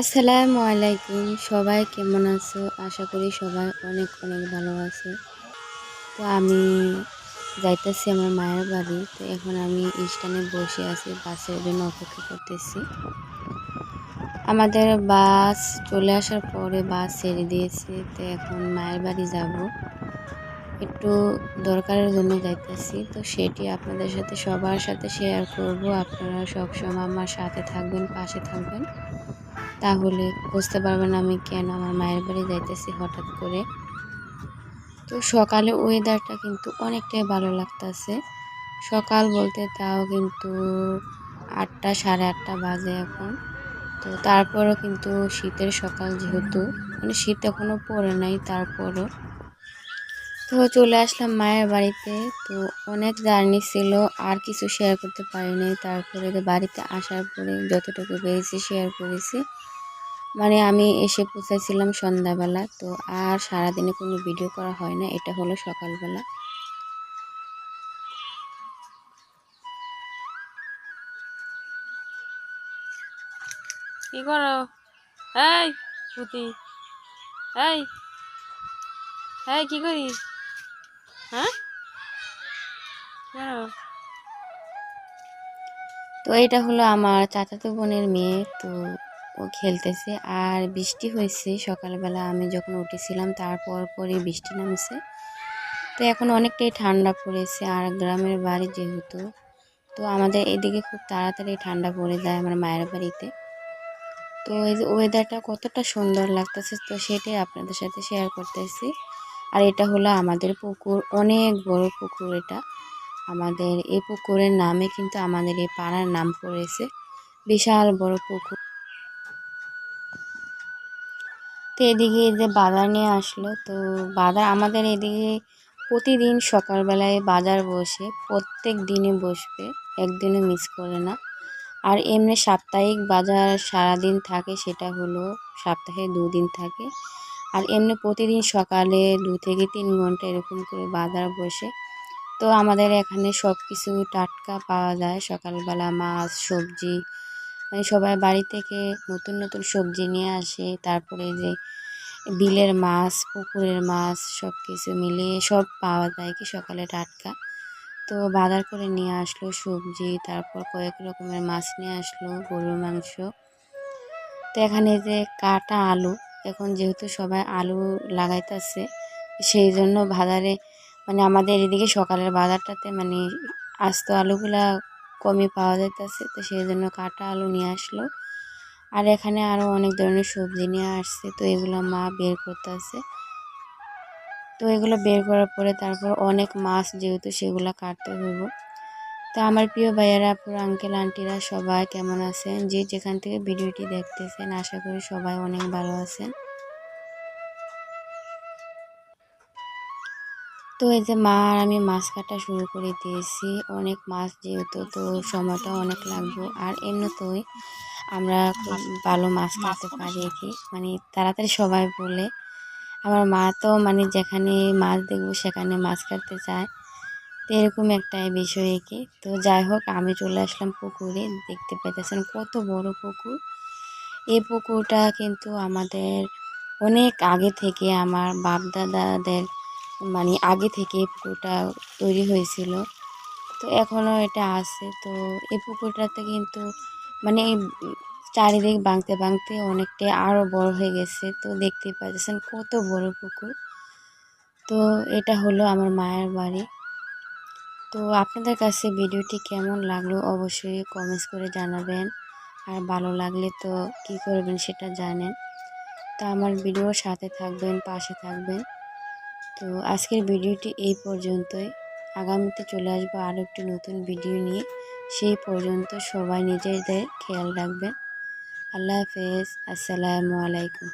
আসসালামু আলাইকুম। সবাই কেমন আছো? আশা করি সবাই অনেক অনেক ভালো আছে। তো আমি যাইতেছি আমার মায়ের বাড়ি। তো এখন আমি স্ট্যান্ডে বসে আছি, বাসের জন্য অপেক্ষা করতেছি। আমাদের বাস চলে আসার পরে বাস ছেড়ে দিয়েছে। তো এখন মায়ের বাড়ি যাব। একটু দরকারের জন্য যাইতেছি। তো সেটি আপনাদের সাথে সবার সাথে শেয়ার করব। আপনারা সবসময় আমার সাথে থাকবেন, পাশে থাকবেন। তাহলে বুঝতে পারবেন আমি কেন আমার মায়ের বাড়ি যাইতেছি হঠাৎ করে। তো সকালে ওয়েদারটা কিন্তু অনেকটাই ভালো লাগতেছে। সকাল বলতে তাও কিন্তু আটটা, সাড়ে আটটা বাজে এখন। তো তারপরও কিন্তু শীতের সকাল যেহেতু মানে শীত এখনও পড়ে নাই, তারপরও তো চলে আসলাম মায়ের বাড়িতে। তো অনেক জার্নি ছিল, আর কিছু শেয়ার করতে পারিনি। তারপরে বাড়িতে আসার পরে যতটুকু পেয়েছি শেয়ার করেছি। মানে আমি এসে পৌঁছাইছিলাম সন্ধ্যাবেলা। তো আর সারাদিনে কোনো ভিডিও করা হয় না, এটা হলো সকালবেলা। কি করো? এই কি করি হ্যাঁ? করো তো এটা হলো আমার চাচাতো বোনের মেয়ে তো ও খেলতেছে। আর বৃষ্টি হয়েছে সকালবেলা আমি যখন উঠেছিলাম তারপর পরে বৃষ্টি নামছে। তো এখন অনেকটাই ঠান্ডা পড়েছে আর গ্রামের বাড়ি যেহেতু তো আমাদের এদিকে খুব তাড়াতাড়ি ঠান্ডা পড়ে যায় আমার মায়ের বাড়িতে। তো এই ওয়েদারটা কতটা সুন্দর লাগতেছে তো সেটাই আপনাদের সাথে শেয়ার করতেছি। আর এটা হলো আমাদের পুকুর, অনেক বড় পুকুর এটা। আমাদের এই পুকুরের নামে কিন্তু আমাদের এই পাড়ার নাম পড়েছে। বিশাল বড় পুকুর। তো এদিকে যে বাজার নিয়ে আসলো, তো বাজার আমাদের এদিকে প্রতিদিন সকালবেলায় বাজার বসে, প্রত্যেক দিনে বসবে, একদিনও মিস করে না। আর এমনি সাপ্তাহিক বাজার সারাদিন থাকে, সেটা হলো সপ্তাহে দুদিন থাকে। আর এমনি প্রতিদিন সকালে দু থেকে তিন ঘণ্টা এরকম করে বাজার বসে। তো আমাদের এখানে সব কিছু টাটকা পাওয়া যায়। সকালবেলা মাছ, সবজি মানে সবাই বাড়ি থেকে নতুন নতুন সবজি নিয়ে আসে। তারপরে যে বিলের মাছ, পুকুরের মাছ সব কিছু মিলিয়ে সব পাওয়া যায় কি সকালে টাটকা। তো বাজার করে নিয়ে আসলো সবজি, তারপর কয়েক রকমের মাছ নিয়ে আসলো গরুর মাংস। তো এখানে যে কাটা আলু এখন যেহেতু সবাই আলু লাগাইতেছে, সেই জন্য বাজারে মানে আমাদের এদিকে সকালের বাজারটাতে মানে আস্ত আলুগুলা কমই পাওয়া যাইতেছে, তো সেই জন্য কাটা আলু নিয়ে আসলো। আর এখানে আরও অনেক ধরনের সবজি নিয়ে আসছে, তো এগুলো মা বের করতেছে। তো এগুলো বের করার পরে তারপর অনেক মাছ যেহেতু সেগুলো কাটতে হইব। তো আমার প্রিয় ভাইয়ারা পুরো আঙ্কেল আন্টিরা সবাই কেমন আছেন? যে যেখান থেকে ভিডিওটি দেখতেছেন, আশা করি সবাই অনেক ভালো আছেন। তো এই যে মা আর আমি মাছ কাটা শুরু করে দিয়েছি। অনেক মাছ যেহেতু, তো সময়টা অনেক লাগবে। আর এমনিতেই আমরা ভালো মাছ কাটতে পারি কি। মানে তাড়াতাড়ি সবাই বলে। আমার মা তো মানে যেখানে মাছ দেখব, সেখানে মাছ কাটতে চায়। তো এরকম একটা বিষয় কি। তো যাই হোক, আমি চলে আসলাম পুকুরে। দেখতে পেতেছেন কত বড় পুকুর। এই পুকুরটা কিন্তু আমাদের অনেক আগে থেকে আমার বাপ দাদাদের মানে আগে থেকে এই পুকুরটা তৈরি হয়েছিল। তো এখনও এটা আছে। তো এই পুকুরটাতে কিন্তু মানে চারিদিক বাঁকতে বাঁকতে অনেকটাই আরও বড় হয়ে গেছে। তো দেখতে পাচ্ছেন কত বড় পুকুর। তো এটা হলো আমার মায়ের বাড়ি। তো আপনাদের কাছে ভিডিওটি কেমন লাগল অবশ্যই কমেন্টস করে জানাবেন। আর ভালো লাগলে তো কি করবেন সেটা জানেন। তো আমার ভিডিওর সাথে থাকবেন, পাশে থাকবেন। তো আজকের ভিডিওটি এই পর্যন্তই। আগামীতে চলে আসব আরও একটি নতুন ভিডিও নিয়ে। সেই পর্যন্ত সবাই নিজেদের খেয়াল রাখবেন। আল্লাহ হাফেজ। আসসালামু আলাইকুম।